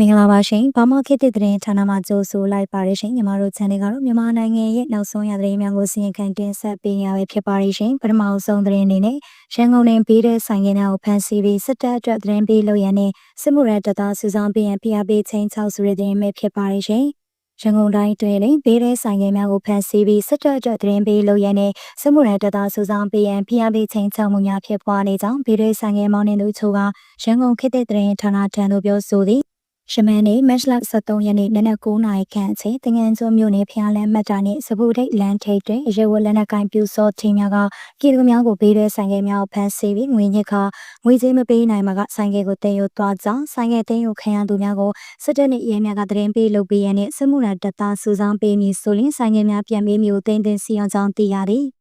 မင်္ဂလာပါရှင်။ဘာမခေတ်သစ်သတင်းဌာနမှကြိုဆိုလိုက်ပါရရှင်။ညီမတို့ channel ကတော့မြန်မာနိုင်ငံရဲ့နောက်ဆုံးရသတင်းများကိုစီရင်ခံတင်ဆက်ပေးနေရပဲဖြစ်ပါရရှင်။ပထမအဆုံးသတင်းအနေနဲ့ရန်ကုန်နယ်ပြည်တဲ့ဆိုင်ငယ်များကိုဖမ်းဆီးပြီးစစ်တပ်အတွက်သတင်းပေးလို့ရန်နဲ့စစ်မှုရတပ်သားစုဆောင်ပေးရန်ဖိအားပေးချင်း6ဆိုတဲ့သတင်းပဲဖြစ်ပါရရှင်။ရန်ကုန်တိုင်းတွင်လည်းဘေးတဲ့ဆိုင်ငယ်များကိုဖမ်းဆီးပြီးစစ်တပ်အတွက်သတင်းပေးလို့ရန်နဲ့စစ်မှုရတပ်သားစုဆောင်ပေးရန်ဖိအားပေးချင်း6မှုများဖြစ်ပွားနေကြောင်းဘေးတဲ့ဆိုင်ငယ်မောင်းနေသူချို့ကရန်ကုန်ခေတ်သစ်သတင်းဌာနထံသို့ပြောဆိုသည် ရှမန်နေမက်လ23ရက်နေ့နနက်9နာရီခန့်အချိန်တင်ငန်းကျွန်းမြို့နယ်ဖျားလန်းမတ်တာနှင့်စပူထိတ်လန်ထိတ်တွင်ရေဝလက်နက်ကင်ပြူစောထင်းများကပြည်သူများကိုပေးတဲ့ဆိုင်ကယ်များကိုဖမ်းဆီးပြီးငွေညစ်ခါငွေကြေးမပေးနိုင်မှာကဆိုင်ကယ်ကိုတင်ယူသွားကြောင်းဆိုင်ကယ်တင်ယူခံရသူများကိုစစ်တပ်နှင့်ရဲများကတရင်ပေးလုပ်ပေးရတဲ့စစ်မှုရတပ်သားစုဆောင်ပေးမည်ဆိုရင်ဆိုင်ကယ်များပြန်ပေးမျိုးတင်တင်စီအောင်ကြောင်းသိရသည်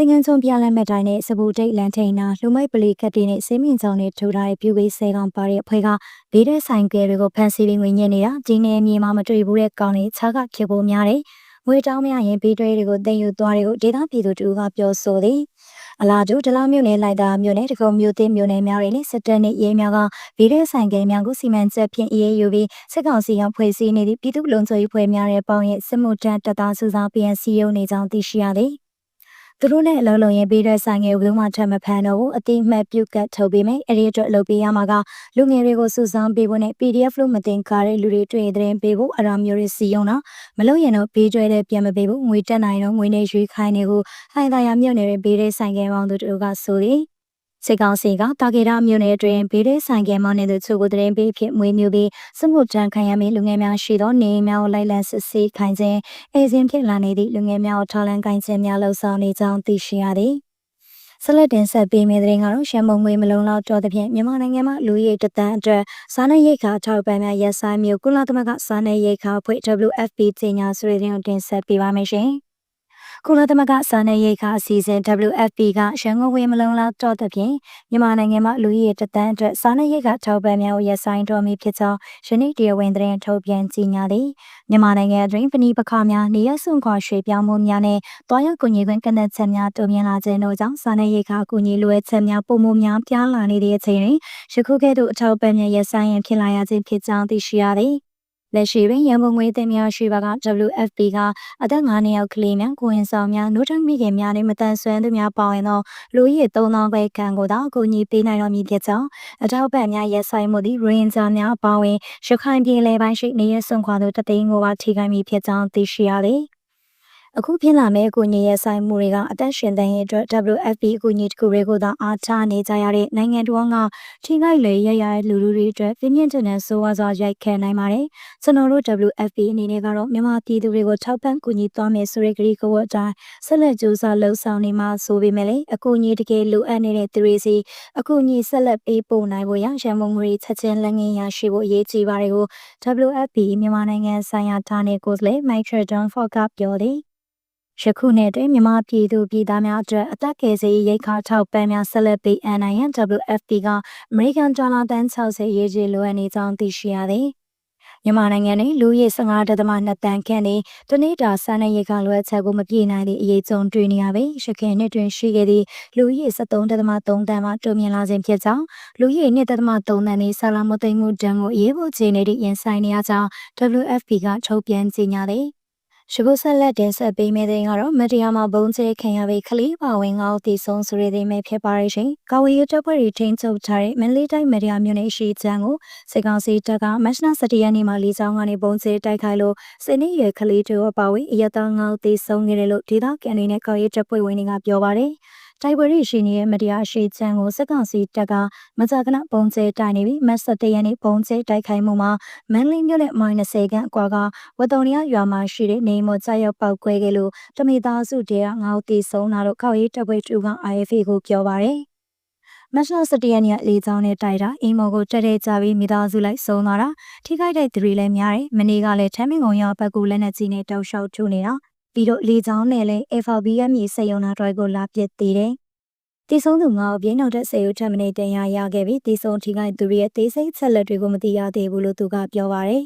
တင်ငန်းချုံပြလန်းမဲ့တိုင်းနဲ့စပူတိတ်လန်ထိန်နာလူမိုက်ပလီကတ်တီနဲ့စေးမြင့်ချောင်းနဲ့ထူထားတဲ့ပြူပေးဆဲကောင်ပါတဲ့အဖွဲ့ကဘေးတဲ့ဆိုင်ကယ်တွေကိုဖန်ဆီးပြီးငွေညစ်နေတာဒီနေ့မြေမှာမတွေ့ဘူးတဲ့ကောင်လေးခြားကဖြစ်ဖို့များတယ်ငွေတောင်းမရရင်ဘေးတွဲတွေကိုတင်ယူသွားတွေကိုဒေသပြည်သူတူကပြောဆိုသည်အလားတူဒလာမြို့နယ်လိုက်တာမြို့နယ်တကုံမြို့သိမြို့နယ်များတွေနဲ့စစ်တပ်နဲ့ရဲများကဗီဒီယိုဆိုင်ကယ်များကိုစီမံချက်ဖြင့်အေးအေးယူပြီးစစ်ကောင်စီကဖွဲ့စည်းနေသည့်ပြည်သူ့လုံခြုံရေးဖွဲ့များတဲ့ပေါင်းရဲ့စစ်မှုထမ်းတပ်သားစုဆောင် PNC ရုံးနေကြောင်းသိရှိရသည် သူတို့နဲ့အလုံးလုံးရင်ပေးတဲ့ဆိုင်ငယ်ဘယ်သူမှထပ်မဖန်တော့ဘူးအတိအမှတ်ပြုတ်ကတ်ထုတ်ပေးမယ်အဲ့ဒီအတွက်လုပ်ပေးရမှာကလူငယ်တွေကိုစုဆောင်းပေးဖို့နဲ့ PDF လို့မတင်ကားတဲ့လူတွေတွေ့ရင်သတင်းပေးဖို့အရာမျိုးတွေစီယုံတာမလို့ရင်တော့ဘေးကျွဲတဲ့ပြန်မပေးဘူးငွေတက်နိုင်တော့ငွေနဲ့ရွေးခိုင်းနေကိုဟိုင်သာယာမြို့နယ်ရဲ့ဘေးတဲ့ဆိုင်ငယ်ပေါင်းတို့တို့ကဆိုသည် စေကောင်စီကတာဂေရမြို့နယ်တွင်ဘေးတဲ့ဆိုင်ကယ်မောင်းနေတဲ့သူကိုတရင်ပေးဖြစ်မွေးမျိုးပြီးစမှုတန်းခံရမည့်လူငယ်များရှိသောနေများကိုလိုက်လံစစ်ဆေးခိုင်းခြင်းအေးစင်ဖြစ်လာနေသည့်လူငယ်များကိုထောက်လန်းခိုင်းခြင်းများလှုပ်ဆောင်နေကြောင်းသိရှိရသည်ဆက်လက်တင်ဆက်ပေးမယ့်တဲ့ရင်ကတော့ရှမ်းမုံငွေမလုံးလောက်တော့တဲ့ဖြင့်မြန်မာနိုင်ငံမှာလူရည်တသန်းအတွက်စားနပ်ရိက္ခာထောက်ပံ့များရက်ဆိုင်မျိုးကုလသမဂ္ဂစားနပ်ရိက္ခာအဖွဲ့ WFP ကြီးညာဆွေးနွေးတင်တင်ဆက်ပေးပါမယ်ရှင်။ ကုလသမဂ္ဂစာနယ်ရိတ်ခါအစီအစဉ် WFP ကရန်ကုန်ဝေမလုံလောက်တော့တဲ့ဖြင့်မြန်မာနိုင်ငံမှာလူကြီးရဲ့တသန်းအတွက်စာနယ်ရိတ်ခထောက်ပံ့များကိုရပ်ဆိုင်းတော်မူဖြစ်ကြောင်းယနေ့တရားဝင်သတင်းထုတ်ပြန်ကြေညာသည်မြန်မာနိုင်ငံအတွင်းပဏိပခါများနေရစွန်ခွာရွှေ့ပြောင်းမှုများနဲ့တွားရောက်ကူညီခွင့်ကန့်သတ်ချက်များတိုးမြင့်လာခြင်းတို့ကြောင့်စာနယ်ရိတ်ခကူညီလိုအပ်ချက်များပုံမှုများပြားလာနေတဲ့အချိန်တွင်ယခုကဲ့သို့အထောက်ပံ့များရပ်ဆိုင်းရန်ဖြစ်လာရခြင်းဖြစ်ကြောင်းသိရှိရသည် လက်ရှိတွင်ရန်ကုန်ငွေသင်းများရှိပါက WFP ကအသက်9နှစ်အောက်ကလေးများကိုဝင်ဆောင်များနိုးထမိခင်များနဲ့မတန်ဆွမ်းသူများပါဝင်သောလူရည်3000ခွဲခန့်ကိုသာအကူအညီပေးနိုင်တော်မူဖြစ်ကြောင်းအထောက်ပံ့များရက်ဆိုင်မှုသည့်ရင်ဂျာများပါဝင်ရခိုင်ပြည်နယ်ပိုင်းရှိနေရစွန်ခွာသူတသိန်းကိုပါထိခိုက်မိဖြစ်ကြောင်းသိရှိရသည်။ အခုဖြစ်လာမယ့်အကူအညီရဲ့ဆိုင်မှုတွေကအသက်ရှင်တန်ရဲ့အတွက် WFP အကူအညီတစ်ခုတွေကိုသာအားထားနေကြရတဲ့နိုင်ငံတော်ကထိခိုက်လေရရလူလူတွေအတွက်ပြင်းပြင်းထန်ထန်ဆိုးဝါးစွာရိုက်ခဲနိုင်ပါတယ်။ကျွန်တော်တို့ WFP အနေနဲ့ကတော့မြန်မာပြည်သူတွေကိုထောက်ပံ့ကူညီသွားမယ်ဆိုတဲ့ကတိကဝတ်အတိုင်းဆက်လက်ကြိုးစားလှုပ်ဆောင်နေမှာဆိုပေမဲ့လည်းအကူအညီတကယ်လိုအပ်နေတဲ့သူတွေစီအကူအညီဆက်လက်ပေးပို့နိုင်ဖို့ရရန်ကုန်ငွေချက်ချင်းလက်ငင်းရရှိဖို့အရေးကြီးပါတယ်ကို WFP မြန်မာနိုင်ငံဆိုင်ရာဌာနေကိုယ်စားလှယ် Michael John Ford ကပြောသည် ယခုနှစ်တွင်မြန်မာပြည်သူပြည်သားများအတွက်အသက်ကယ်ဆယ်ရေးရိတ်ခါထောက်ပံ့များဆက်လက်ပေးအပ်နိုင်ရန် WFP ကအမေရိကန်ဒေါ်လာတန်60ရေးကြီးလိုအပ်နေကြောင်းသိရှိရသည်။မြန်မာနိုင်ငံတွင်လူဦးရေ15.2တန်ခန့်နှင့်တနေ့တာစားနပ်ရိက္ခာလိုအပ်ချက်ကိုမပြည့်နိုင်သည့်အရေးကြုံတွေ့နေရပေရခိုင်နှစ်တွင်ရှိခဲ့သည့်လူဦးရေ73.3တန်မှတိုးမြင့်လာခြင်းဖြစ်ကြောင်းလူဦးရေ2.3တန်နှင့်ဆာလာမသိမ်းမှုတန်းကိုအရေးပေါ်ခြေနေသည့်ရင်ဆိုင်နေရကြောင်း WFP ကထုတ်ပြန်ကြေညာသည်။ ရှကုဆက်လက်တင်ဆက်ပေးမယ့်တဲ့ကတော့မတရားမှာဘုံကျဲခံရပြီးခလေးပါဝင်ငေါတည်ဆုံးဆိုရတဲ့မဲ့ဖြစ်ပါရရှင်။ကာဝေးတပ်ဖွဲ့တွေထိန်းချုပ်ထားတဲ့မန္တလေးတိုင်းမတရားမြို့နယ်ရှိချမ်းကိုစစ်ကောင်စီတပ်ကမတ်လ17ရက်နေ့မှာလေးချောင်းကနေဘုံကျဲတိုက်ခိုက်လို့စနေရခလေးတို့အပါဝင်အရတာငေါတည်ဆုံးနေတယ်လို့ဒေသခံတွေနဲ့ကာဝေးတပ်ဖွဲ့ဝင်တွေကပြောပါတယ်။ တိုက်ပွဲရရှိနေတဲ့မတရားရှိချမ်းကိုစစ်ကောင်စီတပ်ကမကြာခဏပုံကျဲတိုက်နေပြီးမတ်17ရက်နေ့ပုံကျဲတိုက်ခိုက်မှုမှာမန်လင်းမြို့နယ်မိုင်20ခန့်အကွာကဝတုံရရွာမှာရှိတဲ့နေမကြရောက်ပောက်ကွဲခဲ့လို့တမိသားစုတည်းကငေါတီဆုံးလာတော့ခောက်ရေးတပ်ဖွဲ့တူက IFA ကိုပြောပါရယ်မတ်လ17ရက်နေ့လေးချောင်းနဲ့တိုက်တာအိမ်မော်ကိုတက်တဲ့ကြပြီးမိသားစုလိုက်ဆုံးသွားတာထိခိုက်တဲ့သူတွေလည်းများတယ်မနေ့ကလည်းထမ်းမင်းကုံရောက်ဘက်ကူလက်နက်ကြီးနဲ့တောက်လျှောက်ထုနေတာ ပြီးတော့လေချောင်းနဲ့လည်း FBM မြေစက်ရုံနာတွိုက်ကိုလာပစ်သေးတယ်။တည်ဆုံးသူငါအပြင်းနောက်တဲ့စေယူထက်မနေတင်ရရခဲ့ပြီးတည်ဆုံးထိခိုက်သူတွေရဲ့တေးစိတ်ချက်လက်တွေကိုမသိရသေးဘူးလို့သူကပြောပါရယ်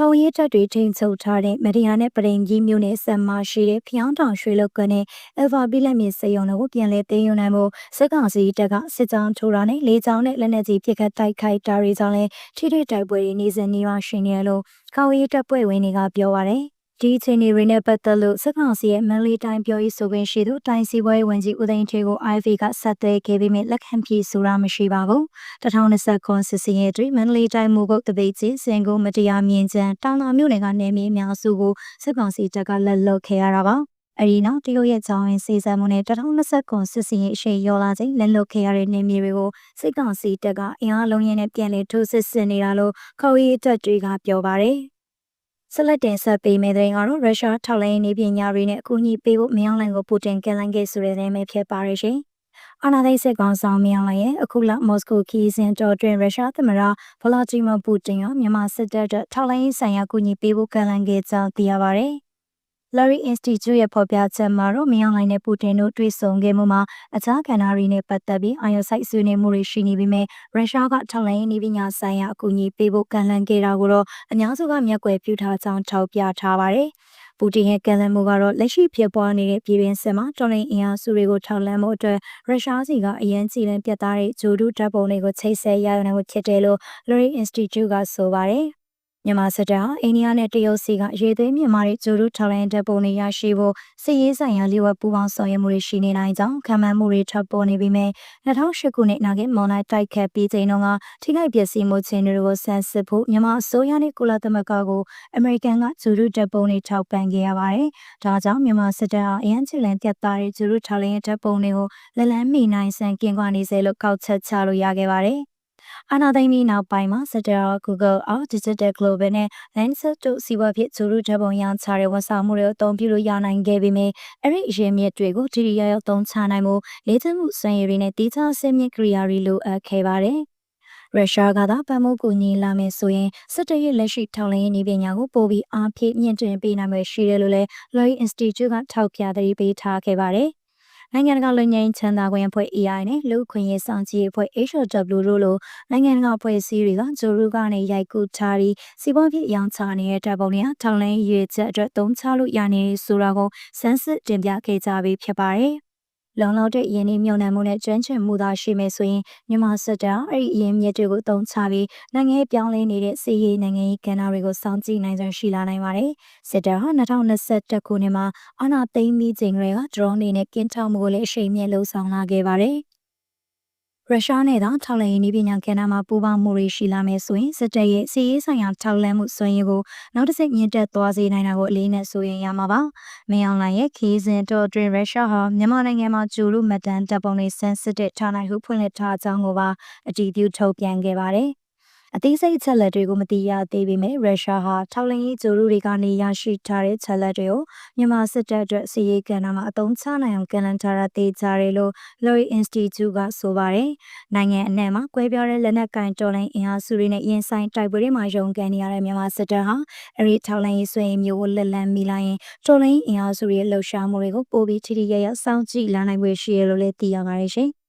ကောင်းရေးတပ်တွေထိန်ချုပ်ထားတဲ့မဒီယာနဲ့ပရိန်ကြီးမြို့နယ်ဆက်မရှိတဲ့ဖျောင်းတောင်ရွှေလုတ်ကနဲ့အယ်ဗာဘီလက်မြေစေယုံတို့ကိုပြန်လည်သိမ်းယူနိုင်ဖို့စစ်ကောင်စီတပ်ကစစ်ကြောင်းထိုးတာနဲ့လေကြောင်းနဲ့လက်နက်ကြီးပစ်ခတ်တိုက်ခိုက်တာတွေကြောင့်လည်းထိထိတိုက်ပွဲတွေနေစဉ်နေပါရှိနေရလို့ကောင်းရေးတပ်ဖွဲ့ဝင်တွေကပြောပါတယ် ဒီအချိန်တွေနဲ့ပတ်သက်လို့စစ်ကောင်စီရဲ့မန်လေးတိုင်းပြောရေးဆိုခွင့်ရှိသူတိုင်းစီပွဲဝင်ကြီးဦးသိန်းထွေးကို IV ကဆက်သွယ်ခဲ့ပြီးမြလက်ခံပြေဆိုတာမရှိပါဘူး2020ခုစစ်စင်ရဲ့တွင်မန်လေးတိုင်းမူကုတ်တပိတ်ချင်းစင်ကိုမတရားမြင်ချမ်းတောင်တာမြို့နယ်ကနေမြေအများစုကိုစစ်ကောင်စီတပ်ကလက်လွတ်ခဲ့ရတာပါအရီနောက်တရုတ်ရဲ့ကြောင်းရင်စေစံမှုနဲ့2020ခုစစ်စင်ရဲ့အရှိန်ရောလာချိန်လက်လွတ်ခဲ့ရတဲ့နေမြေတွေကိုစစ်ကောင်စီတပ်ကအင်အားလုံးရင်းနဲ့ပြန်လည်ထိုးစစ်ဆင်နေတာလို့ခေါ်ရေးတပ်တွေကပြောပါတယ် ဆက်လက်တင်ဆက်ပေးမယ့်တဲ့ကတော့ရုရှားထောက်လှမ်းရေးနေပညာတွေနဲ့အကူအညီပေးဖို့မြောင်းလိုင်ကိုပူတင်ကလန်ခဲ့ဆိုတဲ့နေမဲ့ဖြစ်ပါရရှင်။အာနာဒိတ်စစ်ကောင်ဆောင်မြောင်းလိုင်ရဲ့အခုလမော်စကိုခီးစင်တော်တွင်ရုရှားသမ္မတဗလာဒီမာပူတင်ကမြန်မာစစ်တပ်အတွက်ထောက်လှမ်းရေးဆိုင်ရာအကူအညီပေးဖို့ကလန်ခဲ့ကြောင်းသိရပါဗျ။ Larry Institute ရဲ့ဖော်ပြချက်မှာတော့မြောင်းလိုင်နဲ့ပူတင်တို့တွေ့ဆုံခဲ့မှုမှာအခြားကဏ္ဍတွေနဲ့ပတ်သက်ပြီးအာရုံစိုက်ဆွေးနွေးမှုတွေရှိနေပြီးမြဲရုရှားကထောက်လှမ်းရေးနည်းပညာဆိုင်ရာအကူအညီပေးဖို့ကန့်လန့်ခဲ့တာကိုတော့အများစုကမျက်ကွယ်ပြုထားကြောင်းထောက်ပြထားပါတယ်။ပူတင်ရဲ့ကန့်လန့်မှုကတော့လက်ရှိဖြစ်ပွားနေတဲ့ပြည်ပင်းစစ်မှာတော်လှန်အင်အားစုတွေကိုထောက်လှမ်းမှုအတွက်ရုရှားစီကအရန်ကြည်လင်ပြတ်သားတဲ့ဂျိုဒူတပ်ပုံတွေကိုချိတ်ဆက်ရယူနိုင်ဖို့ဖြစ်တယ်လို့ Larry Institute ကဆိုပါတယ်။ မြန်မာစစ်တပ်ဟာအိန္ဒိယနဲ့တရုတ်စီကရေသွေးမြန်မာတွေဂျိုရုထောက်လိုင်းတပ်ပုံတွေရရှိဖို့စစ်ရေးဆိုင်ရာလျှော်ပူးပေါင်းဆောင်ရွက်မှုတွေရှိနေနိုင်ကြောင်းခံမှန်းမှုတွေထပ်ပေါ်နေပြီးမြဲ2008ခုနှစ်နောက်မွန်လိုက်တိုက်ခတ်ပြီးချိန်တုန်းကထိခိုက်ပျက်စီးမှုချင်းတွေကိုဆန်းစစ်ဖို့မြန်မာအစိုးရနဲ့ကုလသမဂ္ဂကိုအမေရိကန်ကဂျိုရုတပ်ပုံတွေထောက်ပံ့ခဲ့ရပါတယ်။ဒါကြောင့်မြန်မာစစ်တပ်ဟာအရန်ချီလန်တက်သားတဲ့ဂျိုရုထောက်လိုင်းတပ်ပုံတွေကိုလက်လန်းမိနိုင်ဆန်ကင်းကွာနေစေလို့ကောက်ချက်ချလို့ရခဲ့ပါတယ်။ အာနာသိမ့်ပြီးနောက်ပိုင်းမှာ Settler Google Out Digital Global နဲ့ Lancet တို့စီးပွားဖြစ်ဂျိုရုဓာတ်ပုံရောင်းချတဲ့ဝန်ဆောင်မှုတွေအသုံးပြုလို့ရနိုင်ခဲ့ပေမဲ့အဲ့ဒီအရေးမြစ်တွေကိုတိတိကျကျသုံးချနိုင်မှုလေ့ကျင့်မှုစွမ်းရည်တွေနဲ့တည်ခြားစမြင့်ကိရိယာတွေလိုအပ်ခဲ့ပါတယ်ရုရှားကသာပံ့ပိုးကူညီလာမယ်ဆိုရင်စစ်တပ်ရဲ့လက်ရှိထောက်လှမ်းရေးနည်းပညာကိုပိုပြီးအားဖြည့်မြင့်တင်ပေးနိုင်မယ်ရှိတယ်လို့လည်း Lowy Institute ကထောက်ပြသတိပေးထားခဲ့ပါတယ်။ နိုင်ငံတကာလူငင်းချမ်းသာခွင့်အဖွဲ့ AI နဲ့လူခွင့်ရေးဆောင်ကြီးအဖွဲ့ HW တို့လိုနိုင်ငံတကာအဖွဲ့အစည်းတွေကဂျိုရူကနေရိုက်ကူထားပြီးစီးပွားဖြစ်ရောင်းချနေတဲ့တပ်ပုံတွေကထောင်လင်းရွေချက်အတွက်သုံးချလို့ရနေဆိုတာကိုစမ်းစစ်တင်ပြခဲ့ကြပြီးဖြစ်ပါတယ် လုံလောက်တဲ့ရင်းနှီးမြှုပ်နှံမှုနဲ့ကျွမ်းကျင်မှုသာရှိမယ်ဆိုရင်မြန်မာစစ်တပ်အဲ့ဒီအရင်မြစ်တွေကိုတုံးချပြီးနိုင်ငံရေးပြောင်းလဲနေတဲ့စီးရေးနိုင်ငံရေးကဏ္ဍတွေကိုစောင့်ကြည့်နိုင်စွမ်းရှိလာနိုင်ပါတယ်။စစ်တပ်ဟာ2021ခုနှစ်မှာအာဏာသိမ်းပြီးချိန်ကလေးက drone တွေနဲ့ကင်းထောက်မှုကိုလည်းအရှိန်မြင့်လှုံ့ဆော်လာခဲ့ပါတယ်။ ရုရှားနဲ့သာထောက်လှမ်းရေးနည်းပညာကဏ္ဍမှာပူးပေါင်းမှုတွေရှိလာမယ်ဆိုရင်စစ်တပ်ရဲ့စီးရေးဆိုင်ရာထောက်လှမ်းမှုစွမ်းရည်ကိုနောက်တစ်ဆင့်မြင့်တက်သွားစေနိုင်တာကိုအလေးနဲ့ဆိုရင်ရမှာပါ။မင်းအောင်လှိုင်ရဲ့ခီးစဉ်တော်တွင်ရုရှားဟာမြန်မာနိုင်ငံမှာဂျူရုမတန်တပ်ပုံတွေဆန်းစစ်တဲ့ဌာနဟုဖွင့်လှစ်ထားကြောင်းကိုပါအတည်ပြုထုတ်ပြန်ခဲ့ပါတယ်။ အသေးစိတ်ချက်လက်တွေကိုမသိရသေးပေမဲ့ရုရှားဟာထောက်လင်းရေးဂျိုရုတွေကနေရရှိထားတဲ့ချက်လက်တွေကိုမြန်မာစစ်တပ်အတွက်စီရေးကန်တာမှာအသုံးချနိုင်အောင်ကန်လန်ထားတာတေးကြတယ်လို့ Lori Institute ကဆိုပါတယ်။နိုင်ငံအနှံ့မှာကွဲပြားတဲ့လက်နက်ကင်တော်လိုင်းအင်အားစုတွေနဲ့ရင်ဆိုင်တိုက်ပွဲတွေမှာရုန်းကန်နေရတဲ့မြန်မာစစ်တပ်ဟာအဲဒီထောက်လင်းရေးဆွေးမျိုးကိုလက်လန်းမိလိုက်ရင်တော်လိုင်းအင်အားစုတွေရဲ့လှုပ်ရှားမှုတွေကိုပိုပြီးထိထိရရစောင့်ကြည့်လာနိုင်ွယ်ရှိရလို့လည်းသိရပါတယ်ရှင်။